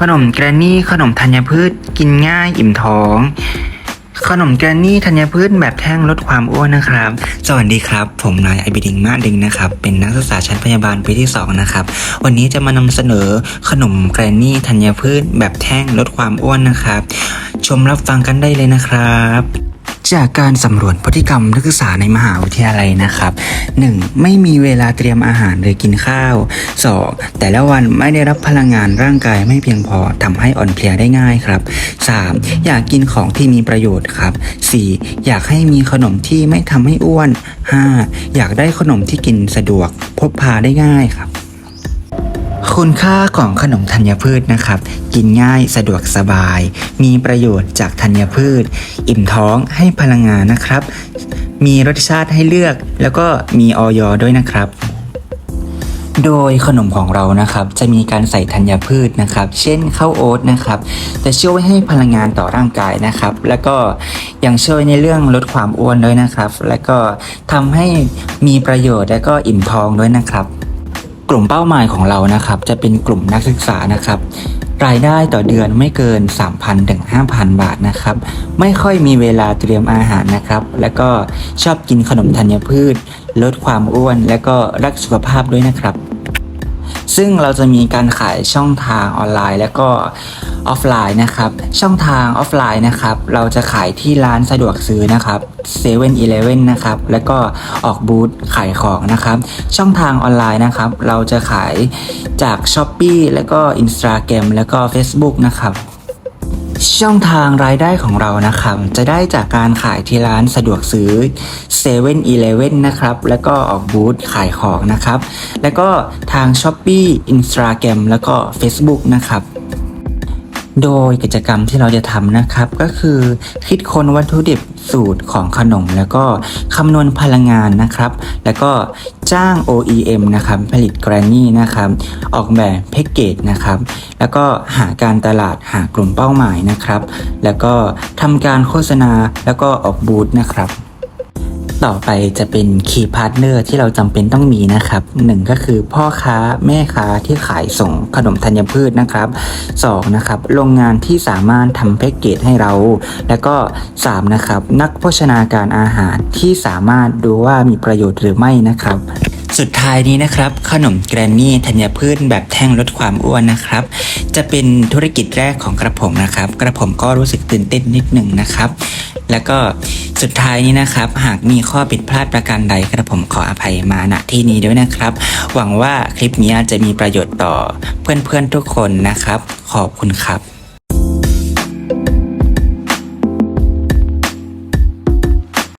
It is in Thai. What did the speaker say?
ขนมแกรนนี่ขนมธัญพืชกินง่ายอิ่มท้อง ขนมแกรนนี่ธัญพืชแบบแท่งลดความอ้วนนะครับ สวัสดีครับ ผมนายไอบิดิงมาดิงนะครับ เป็นนักศึกษาชั้นพยาบาลปีที่ 2 นะครับ วันนี้จะมานำเสนอขนมแกรนนี่ธัญพืชแบบแท่งลดความอ้วนนะครับ ชมรับฟังกันได้เลยนะครับ จากการสำรวจพฤติกรรมนักศึกษาในมหาวิทยาลัยนะครับ 1. ไม่มีเวลาเตรียมอาหารหรือกินข้าว 2. แต่ละวันไม่ได้รับพลังงานร่างกายไม่เพียงพอทำให้อ่อนเพลียได้ง่ายครับ 3. อยากกินของที่มีประโยชน์ครับ 4. อยากให้มีขนมที่ไม่ทำให้อ้วน 5. อยากได้ขนมที่กินสะดวกพกพาได้ง่ายครับ คุณค่าของขนมธัญพืชนะครับ กินง่ายสะดวกสบาย มีประโยชน์จากธัญพืช อิ่มท้องให้พลังงานนะครับ มีรสชาติให้เลือก แล้วก็มีออยด้วยนะครับ โดยขนมของเรานะครับ จะมีการใส่ธัญพืชนะครับ เช่นข้าวโอ๊ตนะครับจะช่วยให้พลังงานต่อร่างกายนะครับ แล้วก็ยังช่วยในเรื่องลดความอ้วนด้วยนะครับ แล้วก็ทำให้มีประโยชน์และก็อิ่มท้องด้วยนะครับ กลุ่มเป้าหมายของเรานะครับ จะเป็นกลุ่มนักศึกษานะครับ รายได้ต่อเดือนไม่เกิน 3,000ถึง5,000 บาทนะครับ ไม่ค่อยมีเวลาเตรียมอาหารนะครับ แล้วก็ชอบกินขนมธัญพืช ลดความอ้วน และก็รักสุขภาพด้วยนะครับ ซึ่งเราจะมีการขายช่องทางออนไลน์ และก็ออฟไลน์นะครับ ช่องทางออฟไลน์นะครับ เราจะขายที่ร้านสะดวกซื้อนะครับเซเว่นอีเลฟเว่นะครับ แล้วก็ออกบูธขายของนะครับ ช่องทางออนไลน์นะครับ เราจะขายจาก s h อ p e e แล้วก็ Instagram แล้วก็ Facebook นะครับ ช่องทางรายได้ของเรานะครับ จะได้จากการขายที่ร้านสะดวกซื้อ7 e เ e ่ e อนะครับ แล้วก็ออกบูธขายของนะครับ แล้วก็ทาง s h อ p e e Instagram แล้วก็ Facebook นะครับ โดยกิจกรรมที่เราจะทำนะครับ ก็คือคิดค้นวัตถุดิบสูตรของขนม แล้วก็คำนวณพลังงานนะครับ แล้วก็จ้าง OEM นะครับผลิตแกรนนี่นะครับ ออกแบบแพ็กเกจนะครับ แล้วก็หาการตลาดหากลุ่มเป้าหมายนะครับ แล้วก็ทำการโฆษณาแล้วก็ออกบูธนะครับ ต่อไปจะเป็น Key Partner ที่เราจำเป็นต้องมีนะครับหนึ่งก็คือพ่อค้าแม่ค้าที่ขายส่งขนมธัญพืชนะครับสองนะครับโรงงานที่สามารถทำแพ็กเกจให้เรา แล้วก็สามนะครับนักโภชนาการอาหารที่สามารถดูว่ามีประโยชน์หรือไม่นะครับสุดท้ายนี้นะครับ ขนมแกรนนี่ธัญพืชแบบแท่งลดความอ้วนนะครับ จะเป็นธุรกิจแรกของกระผมนะครับ กระผมก็รู้สึกตื่นเต้นนิดหนึ่งนะครับ แล้วก็ สุดท้ายนี้นะครับ หากมีข้อผิดพลาดประการใดกระผมขออภัยมาณที่นี้ด้วยนะครับ หวังว่าคลิปนี้จะมีประโยชน์ต่อเพื่อนๆทุกคนนะครับ ขอบคุณครับ